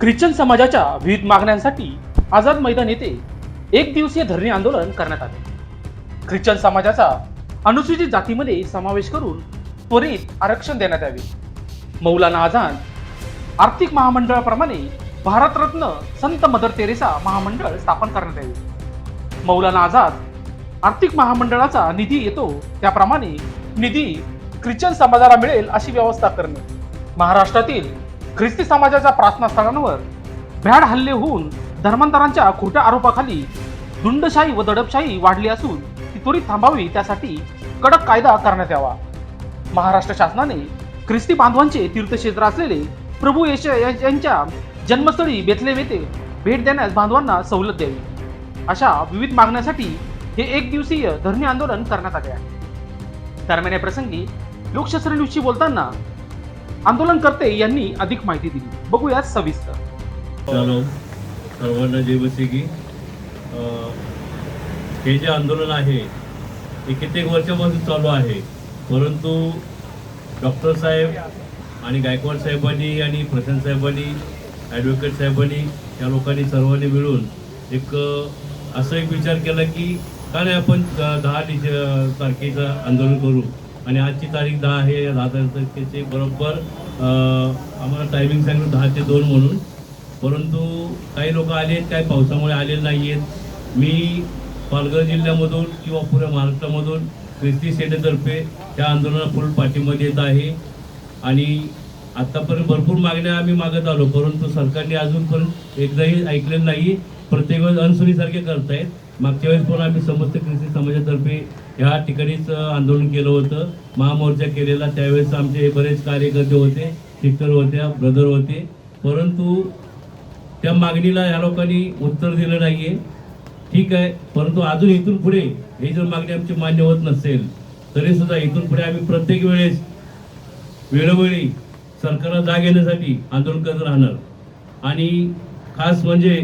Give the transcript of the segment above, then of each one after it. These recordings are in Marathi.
ख्रिश्चन समाजाच्या विविध मागण्यांसाठी आझाद मैदान येथे एक दिवसीय धरणे आंदोलन करण्यात आले. ख्रिश्चन समाजाचा अनुसूचित जातीमध्ये समावेश करून त्वरित आरक्षण देण्यात यावे. मौलाना आझाद आर्थिक महामंडळाप्रमाणे भारतरत्न संत मदर तेरेसा महामंडळ स्थापन करण्यात यावे. मौलाना आझाद आर्थिक महामंडळाचा निधी येतो त्याप्रमाणे निधी ख्रिश्चन समाजाला मिळेल अशी व्यवस्था करणे. महाराष्ट्रातील ख्रिस्ती समाजाच्या प्रार्थना स्थळांवर भ्याड हल्ले होऊन धर्मांतरांच्या खोट्या आरोपाखाली दुंडशाही व दडपशाही वाढली असून ती त्वरित थांबावी त्यासाठी कडक कायदा करण्यात यावा. महाराष्ट्र शासनाने ख्रिस्ती बांधवांचे तीर्थक्षेत्र असलेले प्रभू येश यांच्या जन्मस्थळी बेथलेम येथे भेट देण्यास बांधवांना सवलत द्यावी. अशा विविध मागण्यासाठी हे एक दिवसीय धरणे आंदोलन करण्यात आले आहे. दरम्यान या प्रसंगी लोकशास्त्र न्यूजशी बोलताना आंदोलनकर्ते यांनी अधिक माहिती दिली. बघूया सविस्तर. सर्वांना जय बसे की हे जे आंदोलन आहे हे कित्येक वर्षापासून चालू आहे. परंतु डॉक्टर साहेब आणि गायकवाड साहेबांनी आणि प्रशांत साहेबांनी ॲडव्होकेट साहेबांनी या लोकांनी सर्वांनी मिळून एक असा असं एक विचार केला की का नाही आपण दहा डिसे तारखेचं आंदोलन करू? आणि आजची तारीख दहा आहे दहा तारखेचे बरोबर आम्हाला टायमिंग सांगितलं दहा ते दोन म्हणून. परंतु काही लोक आले आहेत काही पावसामुळे आलेले नाही आहेत. मी पालघर जिल्ह्यामधून किंवा पुऱ्या महाराष्ट्रामधून क्रिस्ती सेनेतर्फे त्या आंदोलनाला फुल पाठिंबा देत आहे. आणि आत्तापर्यंत भरपूर मागण्या आम्ही मागत आलो परंतु सरकारने अजूनपर्यंत एकदाही ऐकलेलं नाही. प्रत्येक वेळेस अनसुनीसारखे करतायत. मागच्या वेळेस पण आम्ही समस्त कृषी समाजातर्फे ह्या ठिकाणीच आंदोलन केलं होतं. महामोर्चा केलेला त्यावेळेस आमचे बरेच कार्यकर्ते होते शिक्षक होत्या ब्रदर होते. परंतु त्या मागणीला या लोकांनी उत्तर दिलं नाहीये. ठीक आहे परंतु अजून इथून पुढे हे जर मागणी आमची मान्य होत नसेल तरीसुद्धा इथून पुढे आम्ही प्रत्येक वेळेस वेळोवेळी सरकारला जाग येण्यासाठी आंदोलन करत राहणार. आणि खास म्हणजे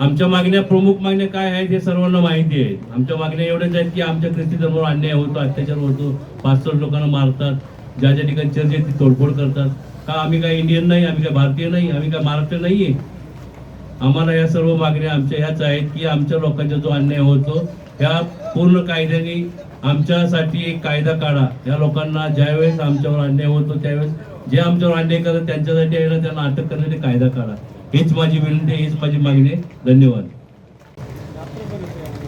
आमच्या मागण्या प्रमुख मागण्या काय आहेत हे सर्वांना माहिती आहे. आमच्या मागण्या एवढ्याच आहेत की आमच्या ख्रिस्ती धर्मावर अन्याय होतो अत्याचार होतो पाच लोकांना मारतात ज्या ज्या ठिकाणी चर्च आहे ती तोडफोड करतात. का आम्ही काय इंडियन नाही आम्ही काय भारतीय नाही आम्ही काय महाराष्ट्र नाही आहे? आम्हाला या सर्व मागण्या आमच्या ह्याच आहेत की आमच्या लोकांचा जो अन्याय होतो ह्या पूर्ण कायद्याने आमच्यासाठी एक कायदा काढा. या लोकांना ज्यावेळेस आमच्यावर अन्याय होतो त्यावेळेस जे आमच्यावर अन्याय करतात त्यांच्यासाठी आहे ना त्यांना अटक करण्यासाठी कायदा काढा. हीच माझी विनंती आहे, हीच माझी मागणी आहे. धन्यवाद.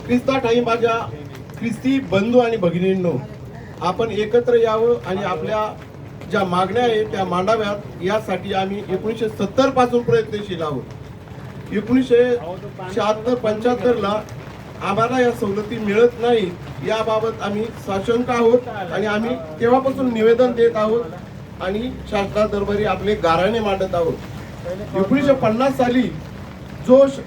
ख्रिस्ता ठाई माझ्या ख्रिस्ती बंधू आणि भगिनींनो आपण एकत्र यावं आणि आपल्या ज्या मागण्या आहेत त्या मांडाव्यात. यासाठी आम्ही एकोणीसशे सत्तरपासून प्रयत्नशील आहोत. एकोणीसशे शहात्तर पंच्याहत्तर ला आम्हाला या सवलती मिळत नाही याबाबत आम्ही साशंक आहोत आणि आम्ही तेव्हापासून निवेदन देत आहोत आणि शासना दरबारी आपले गाराणे मांडत आहोत. एकोणीसशे पन्नास साली जो श-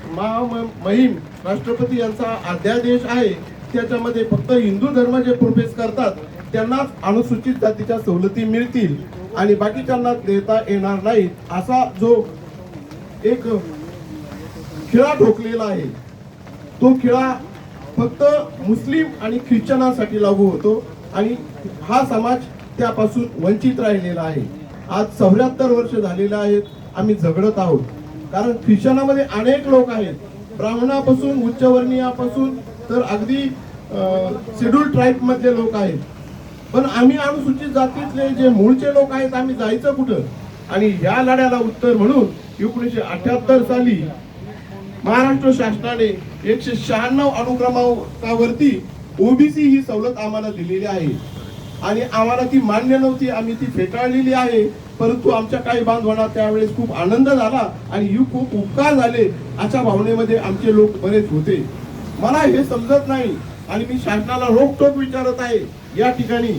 महिम राष्ट्रपती यांचा अध्यादेश आहे त्याच्यामध्ये फक्त हिंदू धर्म जे प्रोफेस करतात त्यांनाच अनुसूचित जातीच्या सवलती मिळतील आणि बाकीच्यांना देता येणार नाहीत असा जो एक खिळा ठोकलेला आहे. तो खिळा फक्त मुस्लिम आणि ख्रिश्चनासाठी लागू होतो आणि हा समाज त्यापासून वंचित राहिलेला आहे. आज चौऱ्याहत्तर वर्ष झालेले आहेत. आम्ही झगडत आहोत. कारण ख्रिश्चनामध्ये अनेक लोक आहेत. ब्राह्मणापासून उच्चवर्णीयापासून तर अगदी शेड्यूल ट्राईब मधले लोक आहेत. पण आम्ही अनुसूचित जातीतले जे मूळचे लोक आहेत आम्ही जायचं कुठं? आणि या लढ्याला उत्तर म्हणून एकोणीसशे अठ्याहत्तर साली महाराष्ट्र शासनाने एकशे शहाण्णव अनुक्रमावरती ओबीसी ही सवलत आम्हाला दिलेली आहे. आणि आम्हाला ती मान्य नव्हती. आम्ही ती फेटाळलेली आहे. परंतु आमच्या काही बांधवांना त्यावेळेस खूप आनंद झाला आणि ही खूप उपकार झाले अशा भावनेमध्ये आमचे लोक बरेच होते. मला हे समजत नाही आणि मी शासनाला रोखटोक विचारत आहे या ठिकाणी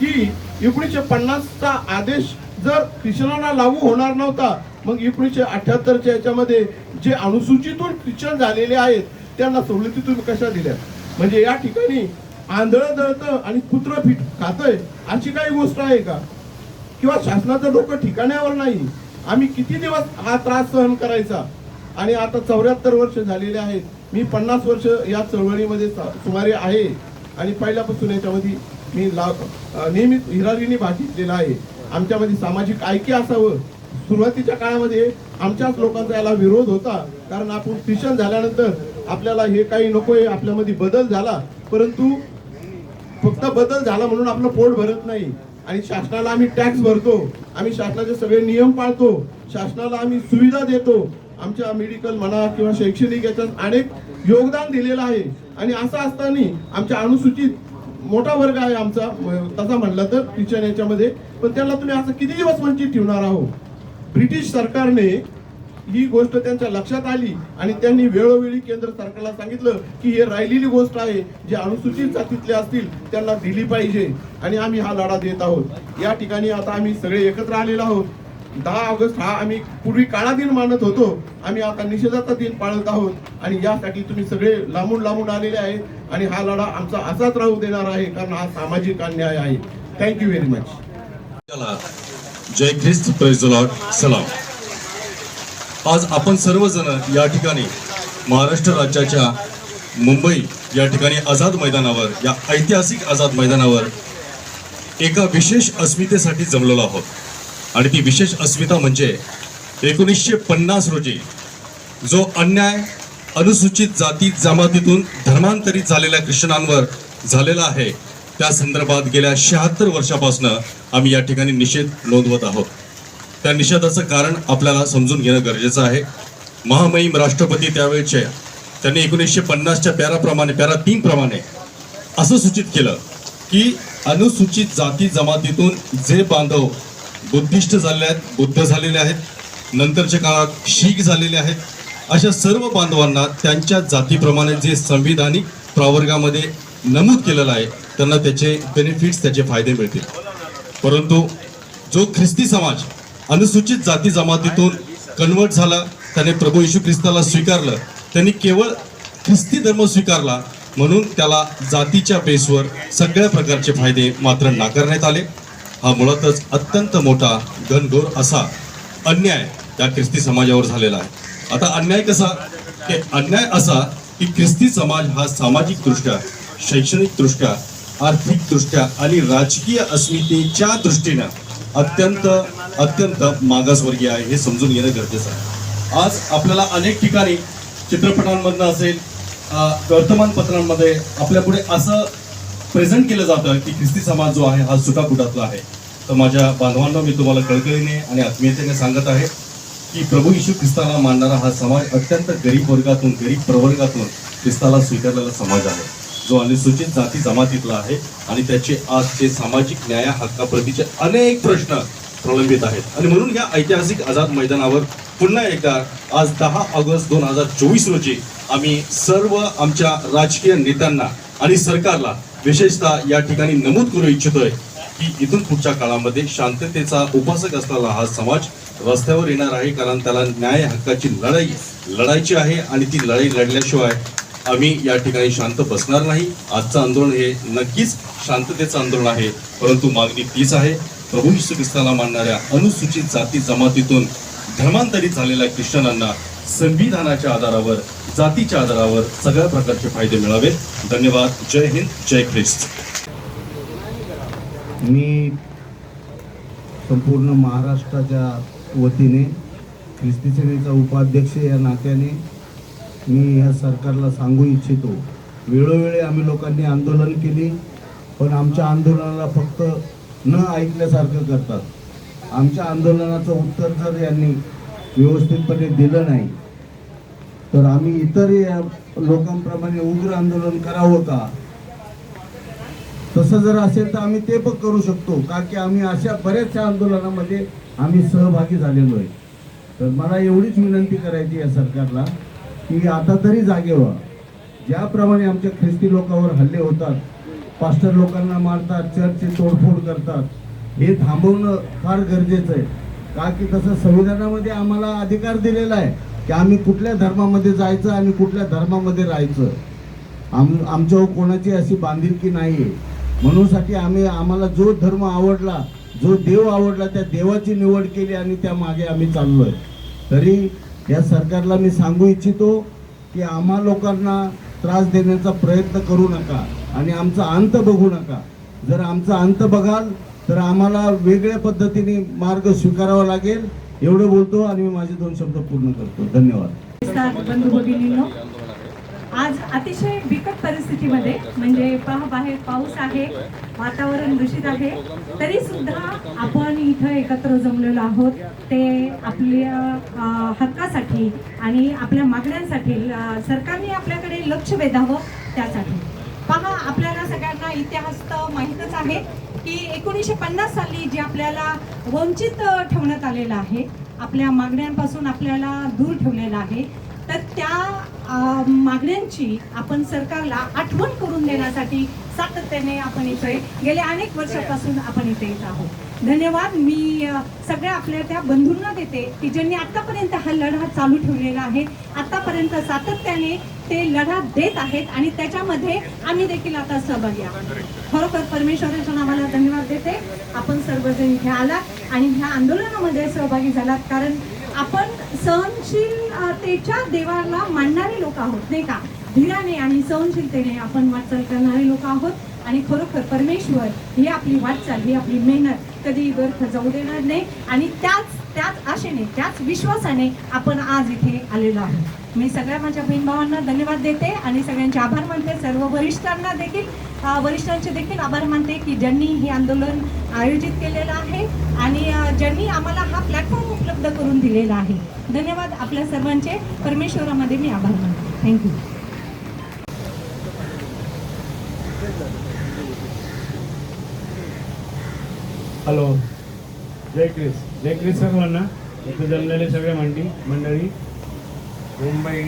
की एकोणीसशे पन्नासचा आदेश जर ख्रिश्चनांना लागू होणार नव्हता मग एकोणीसशे अठ्याहत्तरच्या याच्यामध्ये जे अनुसूचितून ख्रिश्चन झालेले आहेत त्यांना सवलतीतून कशा दिल्या? म्हणजे या ठिकाणी आंधळं दळतं आणि कुत्र फिट खातंय अशी काही गोष्ट आहे का? किंवा शासनाचं डोकं ठिकाण्यावर नाही. आम्ही किती दिवस हा त्रास सहन करायचा? आणि आता चौऱ्याहत्तर वर्ष झालेले आहेत. मी पन्नास वर्ष या चळवळीमध्ये सुमारे आहे. आणि पहिल्यापासून याच्यामध्ये मी लाभ अं, नेहमीच हिरारीने भाग घेतलेला आहे. आमच्यामध्ये सामाजिक ऐक्य असावं. सुरुवातीच्या काळामध्ये आमच्याच लोकांचा याला विरोध होता. कारण आपण ख्रिश्चन झाल्यानंतर आपल्याला हे काही नकोय आपल्यामध्ये बदल झाला. परंतु फक्त बदल झाला म्हणून आपलं पोट भरत नाही. आणि शासनाला आम्ही टॅक्स भरतो. आम्ही शासनाचे सगळे नियम पाळतो. शासनाला आम्ही सुविधा देतो. आमच्या मेडिकल म्हणा किंवा शैक्षणिक याच्यात अनेक योगदान दिलेलं आहे. आणि असं असताना आमच्या अनुसूचित मोठा वर्ग आहे आमचा. तसा म्हणलं तर टीचर याच्यामध्ये. पण त्याला तुम्ही असं किती दिवस वंचित ठेवणार आहोत? ब्रिटिश सरकारने ही गोष्ट त्यांच्या लक्षात आली आणि त्यांनी वेळोवेळी केंद्र सरकारला सांगितलं की हे राहिलेली गोष्ट आहे जे अनुसूचित जातीतले असतील त्यांना दिली पाहिजे. आणि आम्ही हा लढा देत आहोत. या ठिकाणी आता आम्ही सगळे एकत्र आलेलो आहोत. दहा ऑगस्ट हा आम्ही पूर्वी काळा दिन मानत होतो. आम्ही आता निषेधाचा दिन पाळत आहोत. आणि यासाठी तुम्ही सगळे लांबून लांबून आलेले आहेत. आणि हा लढा आमचा असाच राहू देणार आहे कारण हा सामाजिक अन्याय आहे. थँक्यू व्हेरी मच चला. जय ख्रिस्त प्रेज सलाम. आज आपण सर्वजण या ठिकाणी महाराष्ट्र राज्याच्या मुंबई या ठिकाणी आझाद मैदानावर या ऐतिहासिक आझाद मैदानावर एका विशेष अस्मितेसाठी जमलेलो आहोत. आणि ती विशेष अस्मिता म्हणजे एकोणीसशे पन्नास रोजी जो अन्याय अनुसूचित जाती जमातीतून धर्मांतरित झालेल्या ख्रिश्चनांवर झालेला आहे त्या संदर्भात गेल्या शहात्तर वर्षापासून आम्ही या ठिकाणी निषेध नोंदवत आहोत. त्या निषेधाचं कारण आपल्याला समजून घेणं गरजेचं आहे. महामहिम राष्ट्रपती त्यावेळचे त्यांनी एकोणीसशे पन्नासच्या पॅराप्रमाणे पॅरा तीन प्रमाणे असं सूचित केलं की अनुसूचित जाती जमातीतून जे बांधव बुद्धिस्ट झालेले आहेत बुद्ध झालेले आहेत नंतरच्या काळात शीख झालेले आहेत अशा सर्व बांधवांना त्यांच्या जातीप्रमाणे जे संविधानिक प्रवर्गामध्ये नमूद केलेलं आहे त्यांना त्याचे बेनिफिट्स त्याचे फायदे मिळतील. परंतु जो ख्रिस्ती समाज अनुसूचित जाती जमातीतून कन्वर्ट झाला. त्याने प्रभू येशू ख्रिस्ताला स्वीकारलं. त्यांनी केवळ ख्रिस्ती धर्म स्वीकारला. म्हणून त्याला जातीच्या बेसवर सगळ्या प्रकारचे फायदे मात्र नाकारण्यात आले. हा मुळातच अत्यंत मोठा घनघोर असा अन्याय त्या ख्रिस्ती समाजावर झालेला आहे. आता अन्याय कसा? की अन्याय असा की ख्रिस्ती समाज हा सामाजिकदृष्ट्या शैक्षणिकदृष्ट्या आर्थिकदृष्ट्या आणि राजकीय अस्मितेच्या दृष्टीनं अत्यंत अत्यंत मागासवर्गीय आहे हे समजून घेणं गरजेचं आहे. आज आपल्याला अनेक ठिकाणी चित्रपटांमधनं असेल वर्तमानपत्रांमध्ये आपल्या पुढे असं प्रेझेंट केलं जातं की ख्रिस्ती समाज जो आहे हा सुटाफुटातला आहे. तर माझ्या बांधवांना मी तुम्हाला कळकळीने आणि आत्मीयतेने सांगत आहे की प्रभू यशू ख्रिस्ताला मानणारा हा समाज अत्यंत गरीब वर्गातून गरीब प्रवर्गातून ख्रिस्ताला स्वीकारलेला समाज आहे. जो अनुसूचित जाती जमातीतला आहे आणि त्याचे आजचे सामाजिक न्याय हक्काप्रतीचे अनेक प्रश्न प्रलंबित आहेत. आणि म्हणून या ऐतिहासिक आझाद मैदानावर पुन्हा एकदा आज दहा ऑगस्ट दोन हजार चोवीस रोजी आम्ही सर्व आमच्या राजकीय नेत्यांना आणि सरकारला विशेषतः या ठिकाणी नमूद करू इच्छितोय की इथून पुढच्या काळामध्ये शांततेचा उपासक असलेला हा समाज रस्त्यावर येणार आहे कारण त्याला न्याय हक्काची लढाई लढायची आहे आणि ती लढाई लढल्याशिवाय आम्ही या ठिकाणी शांत बसणार नाही. आजचं आंदोलन हे नक्कीच शांततेचं आंदोलन आहे परंतु मागणी तीच आहे. प्रभू यीशू ख्रिस्ताला मानणाऱ्या अनुसूचित जाती जमातीतून धर्मांतरित झालेल्या ख्रिश्चनांना संविधानाच्या आधारावर जातीच्या आधारावर सगळ्या प्रकारचे फायदे मिळावेत. धन्यवाद. जय हिंद. जय ख्रिस्त मी संपूर्ण महाराष्ट्राच्या वतीने ख्रिस्ती सेनेचा उपाध्यक्ष या नात्याने मी या सरकारला सांगू इच्छितो. वेळोवेळी आम्ही लोकांनी आंदोलन केली पण आमच्या आंदोलनाला फक्त न ऐकल्यासारखं करतात. आमच्या आंदोलनाचं उत्तर जर यांनी व्यवस्थितपणे दिलं नाही तर आम्ही इतर या लोकांप्रमाणे उग्र आंदोलन करावं का? तसं जर असेल तर आम्ही ते पण करू शकतो का की आम्ही अशा बऱ्याचशा आंदोलनामध्ये आम्ही सहभागी झालेलो आहे. तर मला एवढीच विनंती करायची या सरकारला की आता तरी जागे व्हा ज्याप्रमाणे आमच्या ख्रिस्ती लोकांवर हल्ले होतात पास्टर लोकांना मारतात चर्चची तोडफोड करतात हे थांबवणं फार गरजेचं आहे. का की तसं संविधानामध्ये आम्हाला अधिकार दिलेला आहे की आम्ही कुठल्या धर्मामध्ये जायचं आणि कुठल्या धर्मामध्ये राहायचं. आम आमच्यावर कोणाची अशी बांधिलकी नाही आहे म्हणूनसाठी आम्ही आम्हाला जो धर्म आवडला जो देव आवडला त्या देवाची निवड केली आणि त्या मागे आम्ही चाललोय. तरी या सरकारला मी सांगू इच्छितो की आम्हा लोकांना त्रास देण्याचा प्रयत्न करू नका आणि आमचा अंत बघू नका. जर आमचा अंत बघाल तर आम्हाला वेगळ्या पद्धतीने मार्ग स्वीकारावा लागेल. एवढं बोलतो आणि मी माझे दोन शब्द पूर्ण करतो. धन्यवाद. आज अतिशय बिकट परिस्थितीमध्ये म्हणजे पहा बाहेर पाऊस आहे वातावरण दूषित आहे तरी सुद्धा आपण इथं एकत्र जमलेलो आहोत. ते आपल्या हक्कासाठी आणि आपल्या मागण्यांसाठी सरकारने आपल्याकडे लक्ष वेधावं त्यासाठी. पहा आपल्याला सगळ्यांना इतिहास तर माहीतच आहे की एकोणीसशे पन्नास साली जे आपल्याला वंचित ठेवण्यात आलेलं आहे आपल्या मागण्यांपासून आपल्याला दूर ठेवलेलं आहे तर त्या मागण्यांची आपण सरकारला आठवण करून देण्यासाठी सातत्याने आपण इथे गेल्या अनेक वर्षापासून आपण इथे येत आहोत. धन्यवाद. मी सगळ्या आपल्या त्या बंधूंना देते की ज्यांनी आतापर्यंत हा लढा चालू ठेवलेला आहे. आतापर्यंत सातत्याने ते लढा देत आहेत आणि त्याच्यामध्ये आम्ही देखील आता सहभागी आहोत. खरोखर परमेश्वराच्या नावाला धन्यवाद देते. आपण सर्वजण इथे आलात आणि ह्या आंदोलनामध्ये सहभागी झालात कारण आपण सहनशीलतेच्या देवाला मांडणारे लोक आहोत नाही का? धीराने आणि सहनशीलतेने आपण वाटचाल करणारे लोक आहोत आणि खरोखर परमेश्वर ही आपली वाटचाल ही आपली मेहनत कधी व्यर्थ जाऊ देणार नाही. आणि त्याच त्याच आशेने त्याच विश्वासाने आपण आज इथे आलेलो आहोत. मी सगळ्या माझ्या बहीण भावांना धन्यवाद देते आणि सगळ्यांचे आभार मानते. सर्व वरिष्ठांना देखील वरिष्ठांचे देखील आभार मानते की ज्यांनी हे आंदोलन आयोजित केलेलं आहे आणि ज्यांनी आम्हाला हा प्लॅटफॉर्म उपलब्ध करून दिलेला आहे. धन्यवाद आपल्या सर्वांचे. परमेश्वरामध्ये मी आभार मानते. Thank you hello. Jai Chris. जय क्रिस सर्वांना इथे जमलेले सगळे मंडी मंडळी. मुंबई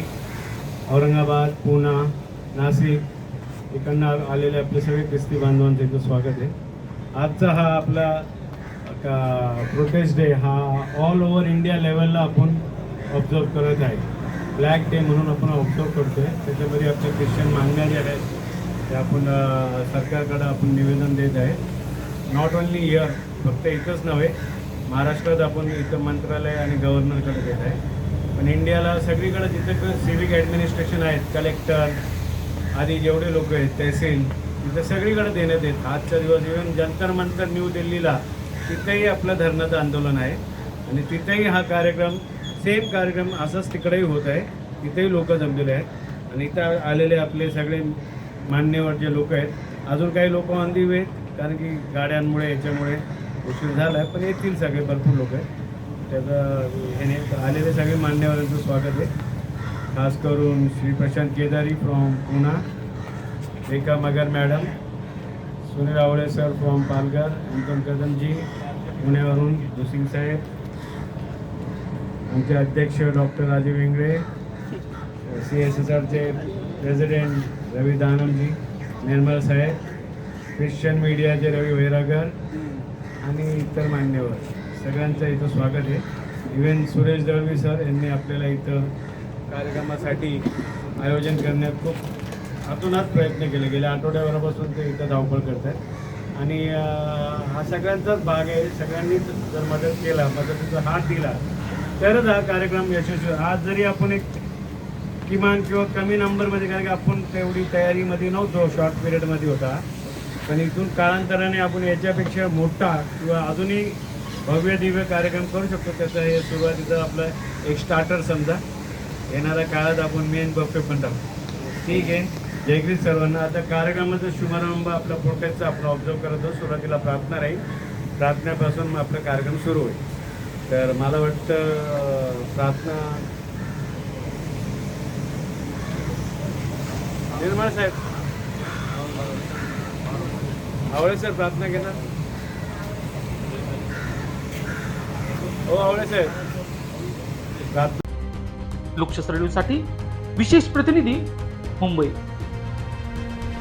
औरंगाबाद पुणा नाशिक इकडनं आलेले आपले सगळे ख्रिस्ती बांधवांचं इथं स्वागत आहे. आजचा हा आपला प्रोटेस्ट डे हा ऑल ओव्हर इंडिया लेवलला आपण ऑब्झर्व करत आहे. ब्लॅक डे म्हणून आपण ऑब्झर्व करतो आहे त्याच्यामध्ये आपले ख्रिश्चन मागण्या ज्या आहेत. ते आपण सरकारकडं आपण निवेदन देत आहे. नॉट ओन्ली इयर फक्त इथंच नव्हे महाराष्ट्रात आपण इथं मंत्रालय आणि गव्हर्नरकडे देत आहे. पण इंडियाला सगळीकडे जिथं सिव्हिक ॲडमिनिस्ट्रेशन आहेत कलेक्टर आणि जेवढे लोक आहेत तहसील तिथं सगळीकडे देण्यात येत. आजचा दिवस इव्हन जंतर मंतर न्यू दिल्लीला तिथेही आपलं धरणाचं आंदोलन आहे. आणि तिथेही हा कार्यक्रम सेम कार्यक्रम असंच तिकडेही होत आहे. तिथेही लोक जमलेले आहेत. आणि इथं आलेले आपले सगळे मान्यवर जे लोक आहेत अजून काही लोक अंधी आहेत कारण की गाड्यांमुळे याच्यामुळे उशीर झाला आहे पण येतील सगळे भरपूर लोक आहेत. त्याचं ह्याने आलेले सगळे मान्यवरांचं स्वागत आहे. खास करून Shri Prashant Kedari from Puna Rekha Magar madam Sunil Aawale sir from Palghar Ankan Kadamji पुण्यावरून जोसिंग साहेब आमचे अध्यक्ष doctor Rajiv Ingle C S S आरचे president Ravi दानमजी Nirmal साहेब ख्रिश्चन मीडियाचे रवी वैरागर आणि इतर मान्यवर. सगळ्यांचं इथं स्वागत आहे. इव्हन सुरेश दळवी सर यांनी आपल्याला इथं कार्यक्रमासाठी आयोजन करण्यात खूप हातोनात प्रयत्न केले. गेल्या आठवड्याभरापासून ते इथं धावपळ करत आहेत आणि हा सगळ्यांचाच भाग आहे. सगळ्यांनीच जर मदत केला मदतीचा हात दिला तरच हा कार्यक्रम यशस्वी आज जरी आपण एक किमान किंवा कमी नंबरमध्ये कारण की आपण तेवढी तयारीमध्ये नव्हतो शॉर्ट पिरियडमध्ये होता. पण इथून कालांतराने आपण याच्यापेक्षा मोठा किंवा अजूनही भव्य दिव्य कार्यक्रम करू शकतो. त्याचं हे सुरुवातीचा आपलं एक स्टार्टर समजा. येणाऱ्या काळात आपण मेन बफे पण टाकू. ठीक आहे. जयग्रीत सर्वांना. आता कार्यक्रमाचा शुभारंभ आपला प्रोटेस्टचा आपण ऑब्झर्व करत आहोत. सुरुवातीला प्रार्थना राहील. प्रार्थनेपासून मग आपला कार्यक्रम सुरू होईल. तर मला वाटतं प्रार्थना निर्मळ साहेब. आवळे सर प्रार्थना घेणार हो आवळे साहेब प्रार्थना हो, लोकशास्त्र न्यूजसाठी विशेष प्रतिनिधी मुंबई.